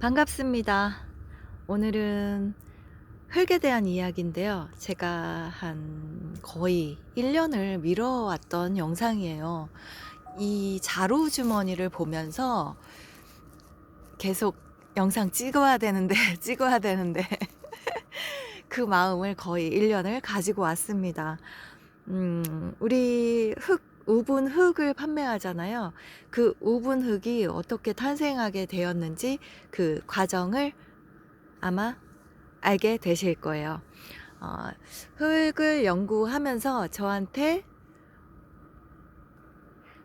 반갑습니다. 오늘은 흙에 대한 이야기인데요. 제가 한 거의 1년을 미뤄왔던 영상이에요. 이 자루 주머니를 보면서 계속 영상 찍어야 되는데, 찍어야 되는데, 그 마음을 거의 1년을 가지고 왔습니다. 음, 우리 흙, 우분 흙을 판매하잖아요. 그 우분 흙이 어떻게 탄생하게 되었는지 그 과정을 아마 알게 되실 거예요. 어, 흙을 연구하면서 저한테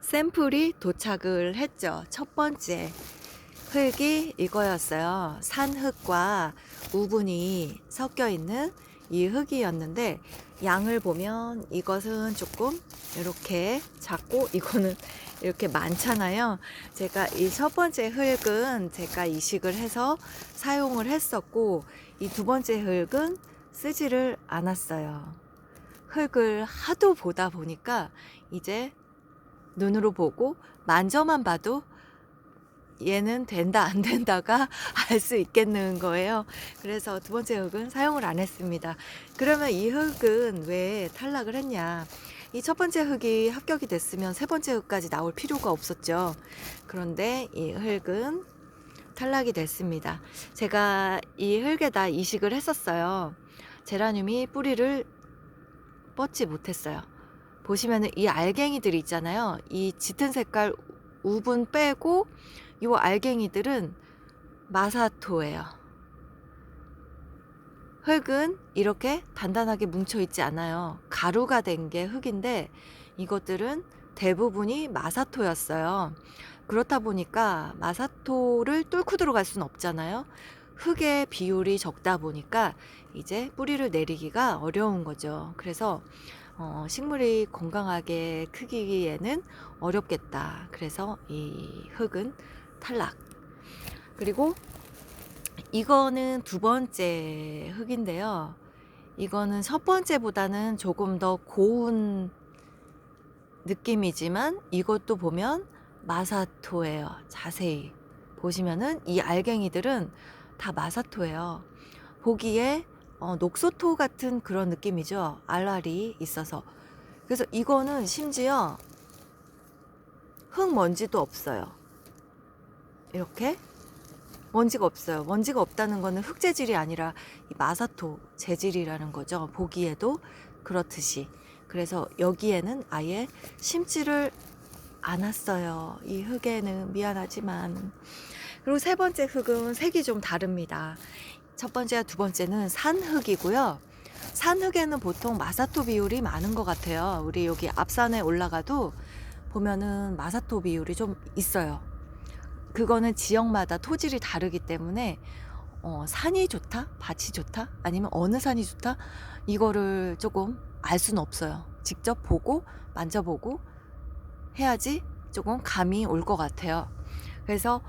샘플이 도착을 했죠. 첫 번째 흙이 이거였어요. 산흙과 우분이 섞여 있는 이 흙이었는데 양을 보면 이것은 조금 이렇게 작고 이거는 이렇게 많잖아요. 제가 이 첫 번째 흙은 제가 이식을 해서 사용을 했었고 이 두 번째 흙은 쓰지를 않았어요. 흙을 하도 보다 보니까 이제 눈으로 보고 만져만 봐도 얘는 된다 안 된다가 알 수 있겠는 거예요. 그래서 두 번째 흙은 사용을 안 했습니다. 그러면 이 흙은 왜 탈락을 했냐? 이 첫 번째 흙이 합격이 됐으면 세 번째 흙까지 나올 필요가 없었죠. 그런데 이 흙은 탈락이 됐습니다. 제가 이 흙에다 이식을 했었어요. 제라늄이 뿌리를 뻗지 못했어요. 보시면은 이 알갱이들이 있잖아요. 이 짙은 색깔 우분 빼고 이 알갱이들은 마사토예요. 흙은 이렇게 단단하게 뭉쳐 있지 않아요. 가루가 된 게 흙인데 이것들은 대부분이 마사토였어요. 그렇다 보니까 마사토를 뚫고 들어갈 수는 없잖아요. 흙의 비율이 적다 보니까 이제 뿌리를 내리기가 어려운 거죠. 그래서 어, 식물이 건강하게 크기에는 어렵겠다. 그래서 이 흙은 탈락. 그리고 이거는 두 번째 흙인데요. 이거는 첫 번째보다는 조금 더 고운 느낌이지만 이것도 보면 마사토예요. 자세히 보시면은 이 알갱이들은 다 마사토예요. 보기에 어, 녹소토 같은 그런 느낌이죠. 알알이 있어서. 그래서 이거는 심지어 흙 먼지도 없어요. 이렇게 먼지가 없어요. 먼지가 없다는 거는 흙 재질이 아니라 이 마사토 재질이라는 거죠. 보기에도 그렇듯이. 그래서 여기에는 아예 심지를 않았어요. 이 흙에는 미안하지만. 그리고 세 번째 흙은 색이 좀 다릅니다. 첫 번째와 두 번째는 산흙이고요. 산흙에는 보통 마사토 비율이 많은 것 같아요. 우리 여기 앞산에 올라가도 보면은 마사토 비율이 좀 있어요. 그거는 지역마다 토질이 다르기 때문에 어, 산이 좋다, 밭이 좋다, 아니면 어느 산이 좋다 이거를 조금 알 수는 없어요. 직접 보고 만져보고 해야지 조금 감이 올 것 같아요. 그래서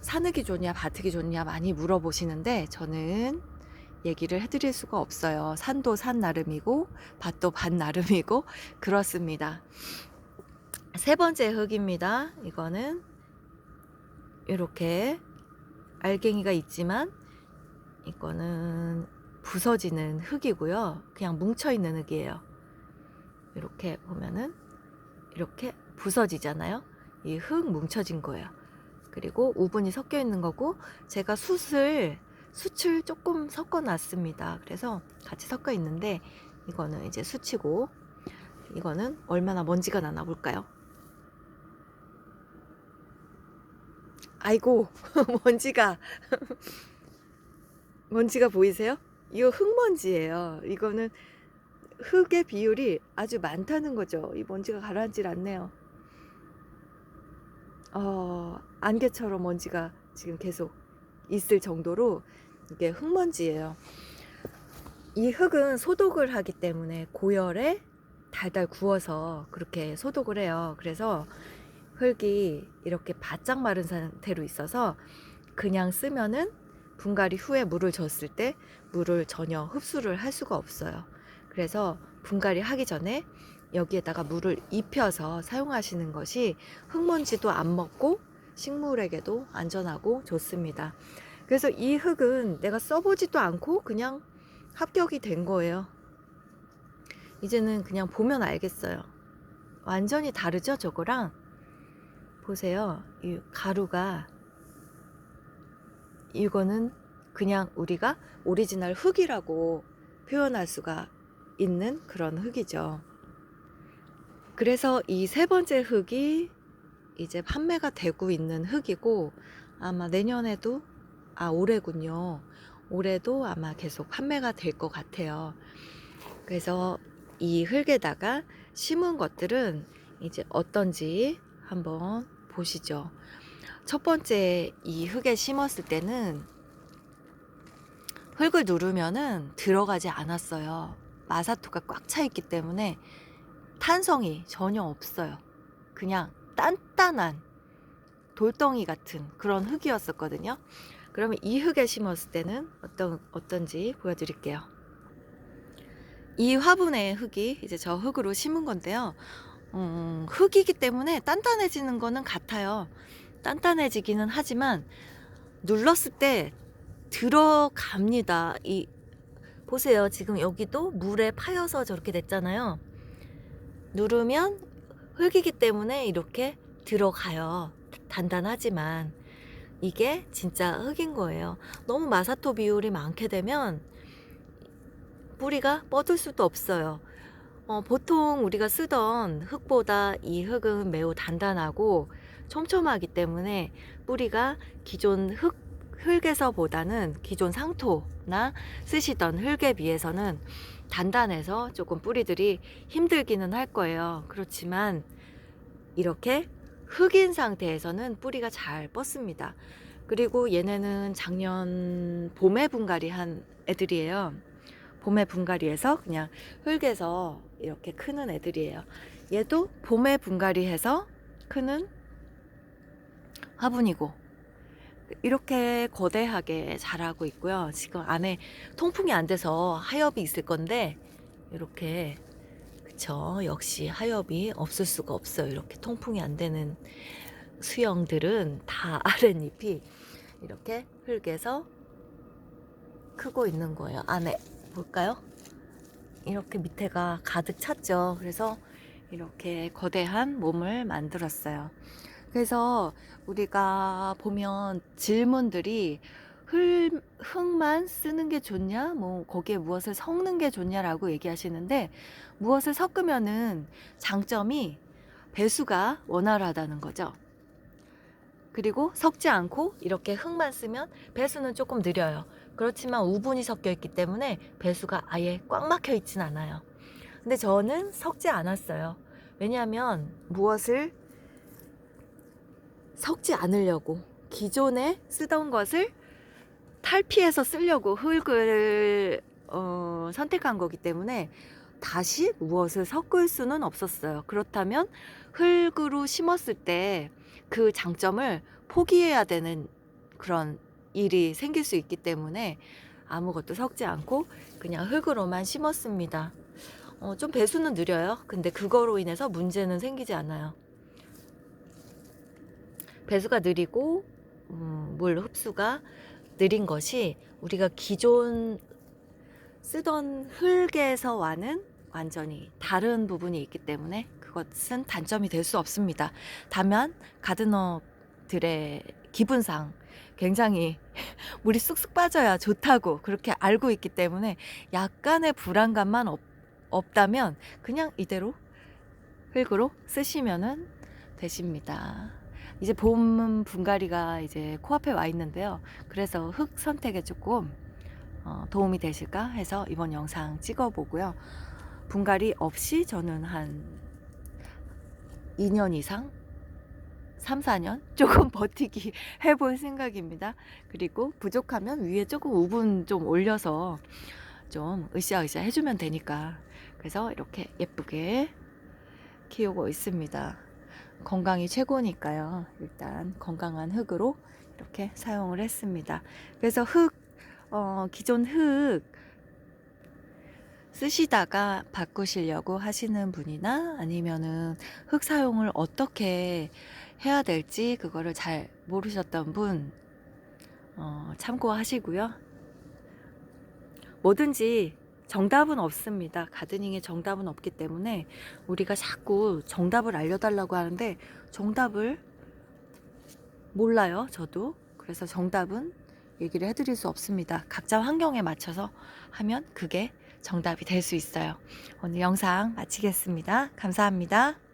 산흙이 좋냐, 밭흙이 좋냐 많이 물어보시는데 저는 얘기를 해드릴 수가 없어요. 산도 산 나름이고 밭도 밭 나름이고 그렇습니다. 세 번째 흙입니다. 이거는 이렇게 알갱이가 있지만 이거는 부서지는 흙이고요. 그냥 뭉쳐 있는 흙이에요. 이렇게 보면은 이렇게 부서지잖아요. 이 흙 뭉쳐진 거예요. 그리고 우분이 섞여 있는 거고 제가 숯을 숯을 조금 섞어 놨습니다. 그래서 같이 섞어 있는데 이거는 이제 숯이고 이거는 얼마나 먼지가 나나 볼까요? 아이고 먼지가 먼지가 보이세요? 이거 흙먼지예요. 이거는 흙의 비율이 아주 많다는 거죠. 이 먼지가 가라앉질 않네요. 어, 안개처럼 먼지가 지금 계속 있을 정도로 이게 흙먼지예요. 이 흙은 소독을 하기 때문에 고열에 달달 구워서 그렇게 소독을 해요. 그래서 흙이 이렇게 바짝 마른 상태로 있어서 그냥 쓰면은 분갈이 후에 물을 줬을 때 물을 전혀 흡수를 할 수가 없어요. 그래서 분갈이 하기 전에 여기에다가 물을 입혀서 사용하시는 것이 흙먼지도 안 먹고 식물에게도 안전하고 좋습니다. 그래서 이 흙은 내가 써보지도 않고 그냥 합격이 된 거예요. 이제는 그냥 보면 알겠어요. 완전히 다르죠, 저거랑? 보세요. 이 가루가 이거는 그냥 우리가 오리지널 흙이라고 표현할 수가 있는 그런 흙이죠. 그래서 이 세 번째 흙이 이제 판매가 되고 있는 흙이고 아마 내년에도 아 올해군요. 올해도 아마 계속 판매가 될 것 같아요. 그래서 이 흙에다가 심은 것들은 이제 어떤지 한번 보시죠. 첫 번째 이 흙에 심었을 때는 흙을 누르면은 들어가지 않았어요. 마사토가 꽉 차 있기 때문에 탄성이 전혀 없어요. 그냥 단단한 돌덩이 같은 그런 흙이었었거든요. 그러면 이 흙에 심었을 때는 어떤 어떤지 보여드릴게요. 이 화분의 흙이 이제 저 흙으로 심은 건데요. 음, 흙이기 때문에 단단해지는 거는 같아요. 단단해지기는 하지만 눌렀을 때 들어갑니다. 이 보세요. 지금 여기도 물에 파여서 저렇게 됐잖아요. 누르면 흙이기 때문에 이렇게 들어가요. 단단하지만 이게 진짜 흙인 거예요. 너무 마사토 비율이 많게 되면 뿌리가 뻗을 수도 없어요. 어, 보통 우리가 쓰던 흙보다 이 흙은 매우 단단하고 촘촘하기 때문에 뿌리가 기존 흙, 흙에서보다는 기존 상토나 쓰시던 흙에 비해서는 단단해서 조금 뿌리들이 힘들기는 할 거예요. 그렇지만 이렇게 흙인 상태에서는 뿌리가 잘 뻗습니다. 그리고 얘네는 작년 봄에 분갈이 한 애들이에요. 봄에 분갈이해서 그냥 흙에서 이렇게 크는 애들이에요. 얘도 봄에 분갈이해서 크는 화분이고 이렇게 거대하게 자라고 있고요. 지금 안에 통풍이 안 돼서 하엽이 있을 건데 이렇게 그쵸 역시 하엽이 없을 수가 없어요. 이렇게 통풍이 안 되는 수영들은 다 아랫잎이 이렇게 흙에서 크고 있는 거예요. 안에 볼까요? 이렇게 밑에가 가득 찼죠. 그래서 이렇게 거대한 몸을 만들었어요. 그래서 우리가 보면 질문들이 흙, 흙만 쓰는 게 좋냐? 뭐, 거기에 무엇을 섞는 게 좋냐라고 얘기하시는데, 무엇을 섞으면은 장점이 배수가 원활하다는 거죠. 그리고 섞지 않고 이렇게 흙만 쓰면 배수는 조금 느려요. 그렇지만 우분이 섞여 있기 때문에 배수가 아예 꽉 막혀 있진 않아요. 근데 저는 섞지 않았어요. 왜냐하면 무엇을 섞지 않으려고 기존에 쓰던 것을 탈피해서 쓰려고 흙을 어, 선택한 거기 때문에 다시 무엇을 섞을 수는 없었어요. 그렇다면 흙으로 심었을 때 그 장점을 포기해야 되는 그런 일이 생길 수 있기 때문에 아무것도 섞지 않고 그냥 흙으로만 심었습니다. 어, 좀 배수는 느려요. 근데 그거로 인해서 문제는 생기지 않아요. 배수가 느리고 음, 물 흡수가 느린 것이 우리가 기존 쓰던 흙에서 와는 완전히 다른 부분이 있기 때문에 그것은 단점이 될 수 없습니다. 다만 가드너들의 기분상 굉장히 물이 쑥쑥 빠져야 좋다고 그렇게 알고 있기 때문에 약간의 불안감만 없, 없다면 그냥 이대로 흙으로 쓰시면은 되십니다. 이제 봄 분갈이가 이제 코앞에 와 있는데요. 그래서 흙 선택에 조금 어, 도움이 되실까 해서 이번 영상 찍어보고요. 분갈이 없이 저는 한 2년 이상 3, 4년 조금 버티기 해볼 생각입니다. 그리고 부족하면 위에 조금 우분 좀 올려서 좀 으쌰으쌰 해주면 되니까. 그래서 이렇게 예쁘게 키우고 있습니다. 건강이 최고니까요. 일단 건강한 흙으로 이렇게 사용을 했습니다. 그래서 흙, 어, 기존 흙 쓰시다가 바꾸시려고 하시는 분이나 아니면은 흙 사용을 어떻게 해야 될지 그거를 잘 모르셨던 분 어, 참고하시고요. 뭐든지 정답은 없습니다. 가드닝에 정답은 없기 때문에 우리가 자꾸 정답을 알려달라고 하는데 정답을 몰라요. 저도. 그래서 정답은 얘기를 해드릴 수 없습니다. 각자 환경에 맞춰서 하면 그게 정답이 될 수 있어요. 오늘 영상 마치겠습니다. 감사합니다.